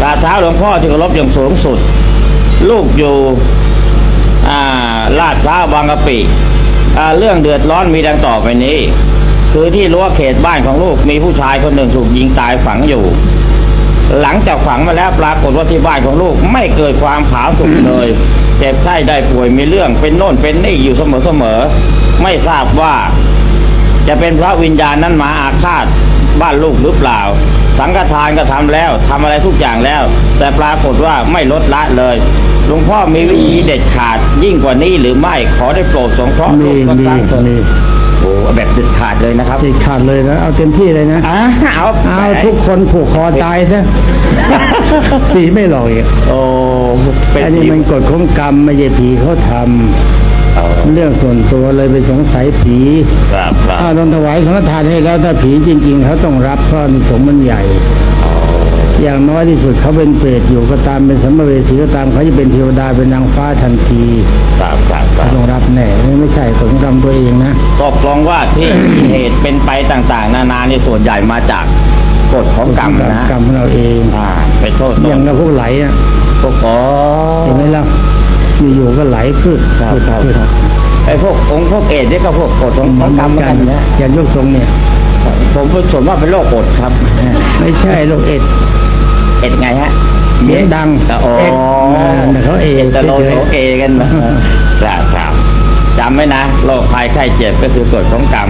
กราบเท้าหลวงพ่อที่เคารพอย่างสูงสุด ลูกอยู่ลาดพร้าวบางกะปิเรื่องเดือดร้อนมีดังต่อไปนี้ คือที่รั้วเขตบ้านของลูกมีผู้ชายคนหนึ่งถูกยิงตายฝังอยู่ หลังจากฝังมาแล้วปรากฏว่าที่บ้านของลูกไม่เกิดความผาสุกเลยเจ็บไข้ได้ป่วยมีเรื่องเป็นโน่นเป็นนี่อยู่เสมอๆไม่ทราบว่า จะเป็นพระวิญญาณนั้นมาอาฆาตบ้านลูกหรือเปล่า สังฆทานก็ทำแล้วทำอะไรทุกอย่างแล้ว แต่ปรากฏว่าไม่ลดละเลยหลวงพ่อมีวิธีเด็ดขาดยิ่งกว่านี้หรือไม่ขอได้โปรดสงเคราะห์มีลูกสักมีครั้งเถอะมีโอ้แบบเด็ดขาดเลยนะครับติดขาดเลยนะเอาเต็มที่เลยนะอ่าเอาเอาทุกคนผูกคอตายซะผีไม่หลอกอีกโอ้เป็นอันนี้มันกฎของกรรมไม่ใช่ผีเขาทเอาำ เรื่องส่วนตัวเลยไปสงสัยผีครับครับถ้าโดนถวายสังฆทานให้แล้วถ้าผีจริง ๆ เขาต้องรับเพราะอานิสงส์มันใหญ่ อย่างน้อยที่สุดเขาเป็นเปรตอยู่ก็ตามเป็นสัมภเวสีก็ตามเขาจะเป็นเทวดาเป็นนางฟ้าทันทีครับครับครัเขาบต้องรับแน่ไม่ใช่ของกรรมตัวเองนะตกลงว่าที่ เหตุเป็นไปต่างๆ นานาในส่วนใหญ่มาจากกฎของกรรมนะกรรมของเราเองอ่าไปโทษอโน่ย่านงเราพวกไหลอะพวกอ๋อ ก็ไหลขึ้นครับขึ้นครับขึ้นไอ้พวกองค์พวกเอดส์นี่ก็พวกกฎของของกรรมเหมือนกันนะอย่างยกทรงเนี่ย ผมเป็นส่วนมากเป็นโรคอดครับ ไม่ใช่โรคเอ็ดเอ็ดไงฮะเสียงดังอ๋อเอ็ดแต่เขาเอเอ็ดแต่โลเฉยๆเขาเอกันนะครับครับจำไว้นะโรคภัยไข้เจ็บก็คือกฎของกรรม